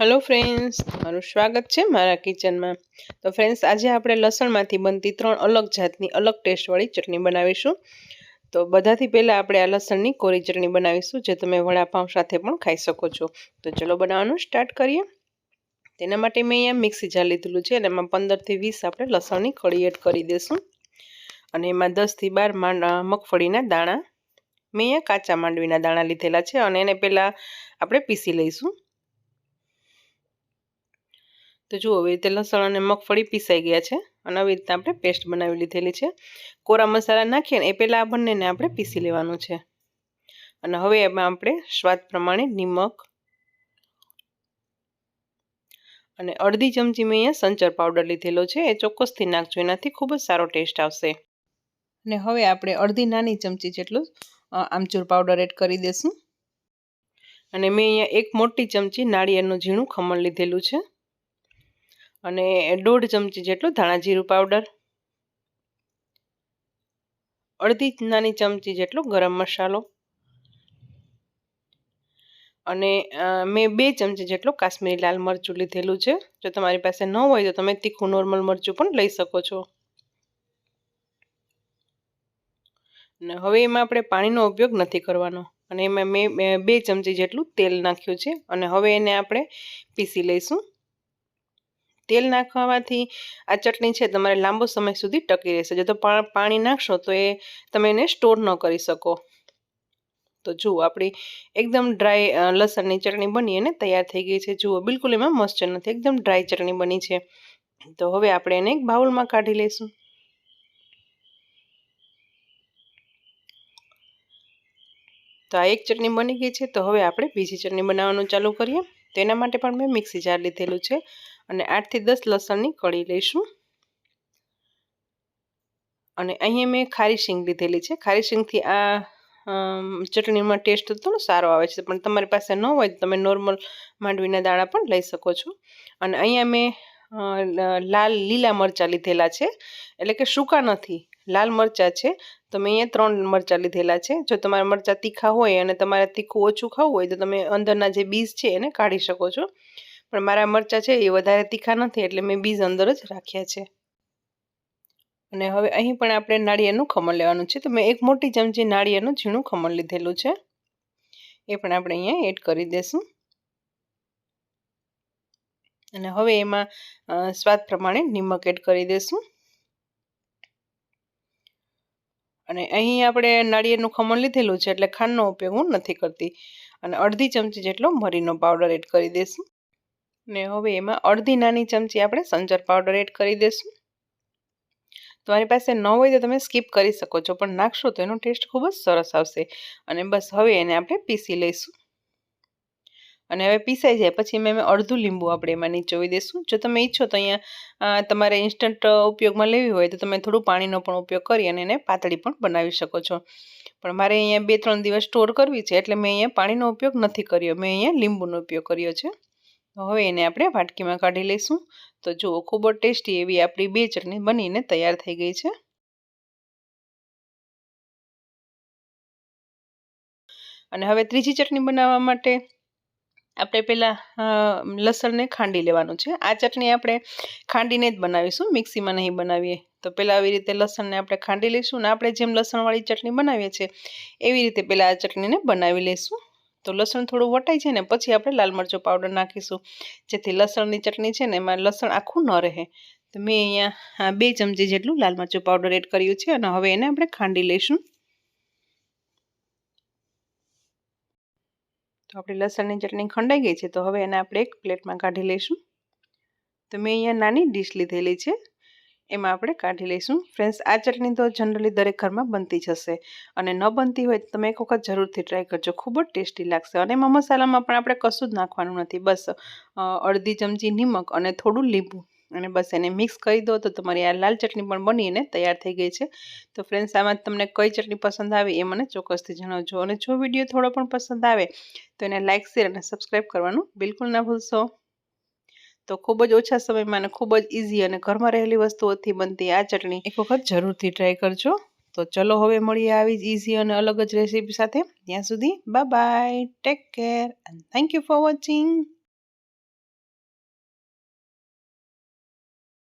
Hello friends તમારું સ્વાગત છે મારા કિચનમાં તો ફ્રેન્ડ્સ આજે આપણે લસણમાંથી બનતી ત્રણ અલગ જાતની અલગ ટેસ્ટવાળી ચટણી બનાવીશું. તો બધાથી પહેલાં આપણે આ લસણની કોરી ચટણી બનાવીશું, જે તમે વડાપાઉં સાથે પણ ખાઈ શકો છો. તો ચલો બનાવવાનું સ્ટાર્ટ કરીએ. તેના માટે મેં અહીંયા મિક્સી જાર લીધેલું છે, અને એમાં પંદરથી વીસ આપણે લસણની કળી એડ કરી દઈશું. અને એમાં દસથી બાર મગફળીના દાણા. મેં અહીંયા કાચા માંડવીના દાણા લીધેલા છે, અને એને પહેલાં આપણે પીસી લઈશું. તો જુઓ આવી રીતે લસણ અને મગફળી પીસાઈ ગયા છે અને આવી રીતે આપણે પેસ્ટ બનાવી લીધેલી છે. કોરા મસાલા નાખીએ ને એ પહેલાં આ બંનેને આપણે પીસી લેવાનું છે. અને હવે એમાં આપણે સ્વાદ પ્રમાણે નિમક અને અડધી ચમચી મેં અહીંયા સંચર પાવડર લીધેલો છે. એ ચોક્કસથી નાખજો, એનાથી ખૂબ જ સારો ટેસ્ટ આવશે. અને હવે આપણે અડધી નાની ચમચી જેટલું આમચૂર પાવડર એડ કરી દઈશું અને મેં અહીંયા એક મોટી ચમચી નાળિયેરનું ઝીણું ખમણ લીધેલું છે. અને દોઢ ચમચી જેટલું ધાણા જીરું પાવડર અડધી નાની ચમચી જેટલો ગરમ મસાલો અને મેં બે ચમચી જેટલો કાશ્મીરી લાલ મરચું લીધેલું છે. જો તમારી પાસે ન હોય તો તમે તીખું નોર્મલ મરચું પણ લઈ શકો છો. અને હવે એમાં આપણે પાણીનો ઉપયોગ નથી કરવાનો. અને એમાં મેં બે ચમચી જેટલું તેલ નાખ્યું છે. અને હવે એને આપણે પીસી લઈશું. તેલ નાખવાથી આ ચટણી છે તમારે લાંબો સમય સુધી ટકી રહેશે. જો તો પાણી નાખશો તો એ તમે એને સ્ટોર ન કરી શકો. તો જુઓ, આપણી એકદમ ડ્રાય લસણની ચટણી બની અને તૈયાર થઈ ગઈ છે. જુઓ, બિલકુલ એમાં મોઇસ્ચર નથી, એકદમ ડ્રાય ચટણી બની છે. તો હવે આપણે એને એક બાઉલમાં કાઢી લઈશું. તો આ એક ચટણી બની ગઈ છે. તો હવે આપણે બીજી ચટણી બનાવવાનું ચાલુ કરીએ. તેના માટે પણ મેં મિક્સી જાર લીધેલું છે. અને આઠથી દસ લસણની કળી લઈશું. અને અહીંયા મેં ખારી શીંગ લીધેલી છે. ખારી શીંગથી આ ચટણીમાં ટેસ્ટ થોડો સારો આવે છે, પણ તમારી પાસે ન હોય તો તમે નોર્મલ માંડવીના દાણા પણ લઈ શકો છો. અને અહીંયા મેં લાલ લીલા મરચાં લીધેલા છે. એટલે કે સૂકા નથી, લાલ મરચાં છે. તો મેં અહીંયા ત્રણ મરચાં લીધેલા છે. જો તમારા મરચાં તીખા હોય અને તમારે તીખું ઓછું ખાવું હોય તો તમે અંદરના જે બીજ છે એને કાઢી શકો છો. પણ મારા મરચાં છે એ વધારે તીખા નથી, એટલે મેં બીજ અંદર જ રાખ્યા છે. અને હવે અહીં પણ આપણે નાળિયેરનું ખમણ લેવાનું છે. તો મેં એક મોટી ચમચી નાળિયેરનું ઝીણું ખમણ લીધેલું છે. એ પણ આપણે અહીંયા એડ કરી દઈશું અને હવે એમાં સ્વાદ પ્રમાણે નિમક એડ કરી દઈશું અને અહીં આપણે નાળિયેરનું ખમણ લીધેલું છે, એટલે ખાંડનો ઉપયોગ હું નથી કરતી. અને અડધી ચમચી જેટલો મરીનો પાવડર એડ કરી દઈશું ને હવે એમાં અડધી નાની ચમચી આપણે સંજર પાવડર એડ કરી દઈશું. તમારી પાસે ન હોય તો તમે સ્કીપ કરી શકો છો, પણ નાખશો તો એનો ટેસ્ટ ખૂબ જ સરસ આવશે. અને બસ હવે એને આપણે પીસી લઈશું. અને હવે પીસાઈ જાય પછી મેં અડધું લીંબુ આપણે એમાં નીચોવી દઈશું. જો તમે ઈચ્છો તો અહીંયા તમારે ઇન્સ્ટન્ટ ઉપયોગમાં લેવી હોય તો તમે થોડું પાણીનો પણ ઉપયોગ કરી અને એને પાતળી પણ બનાવી શકો છો. પણ મારે અહીંયા બે ત્રણ દિવસ સ્ટોર કરવી છે એટલે મેં અહીંયા પાણીનો ઉપયોગ નથી કર્યો, મેં અહીંયા લીંબુનો ઉપયોગ કર્યો છે. હવે એને આપણે વાટકીમાં કાઢી લઈશું. તો જુઓ, ખૂબ જ ટેસ્ટી એવી આપણી બે ચટણી બનીને તૈયાર થઈ ગઈ છે. અને હવે ત્રીજી ચટણી બનાવવા માટે આપણે પહેલાં લસણને ખાંડી લેવાનું છે. આ ચટણી આપણે ખાંડીને જ બનાવીશું, મિક્સીમાં નહીં બનાવીએ. તો પહેલાં આવી રીતે લસણને આપણે ખાંડી લઈશું અને આપણે જેમ લસણવાળી ચટણી બનાવીએ છીએ, એવી રીતે પહેલાં આ ચટણીને બનાવી લઈશું. તો લસણ થોડું વટાઈ છે ને પછી આપણે લાલ મરચું પાવડર નાખીશું. જેથી લસણની ચટણી છે ને એમાં લસણ આખું ન રહે. તો મેં અહીંયા બે ચમચી જેટલું લાલ મરચું પાવડર એડ કર્યું છે અને હવે એને આપણે ખાંડી લઈશું. તો આપણી લસણની ચટણી ખંડાઈ ગઈ છે તો હવે એને આપણે એક પ્લેટમાં કાઢી લઈશું. તો મેં અહીંયા નાની ડીશ લીધેલી છે. એમાં આપણે કાઢી લઈશું. ફ્રેન્ડ્સ, આ ચટણી તો જનરલી દરેક ઘરમાં બનતી જ હશે અને ન બનતી હોય તો તમે એક વખત જરૂરથી ટ્રાય કરજો. ખૂબ જ ટેસ્ટી લાગશે અને એમાં મસાલામાં પણ આપણે કશું જ નાખવાનું નથી. બસ અડધી ચમચી નિમક અને થોડું લીંબુ અને બસ એને મિક્સ કરી દો તો તમારી આ લાલ ચટણી પણ બનીને તૈયાર થઈ ગઈ છે. તો ફ્રેન્ડ્સ, આમાં તમને કઈ ચટણી પસંદ આવે એ મને ચોક્કસથી જણાવજો. અને જો વીડિયો થોડો પણ પસંદ આવે તો એને લાઇક શેર અને સબસ્ક્રાઈબ કરવાનું બિલકુલ ના ભૂલશો. તો ખૂબ જ ઓછા સમયમાં અને ખૂબ જ ઇઝી અને ઘરમાં રહેલી વસ્તુઓથી બનતી આ ચટણી એક વખત જરૂરથી ટ્રાય કરજો. તો ચલો હવે મળીએ આવી જ ઇઝી અને અલગ જ રેસીપી સાથે. ત્યાં સુધી bye take care and thank you for watching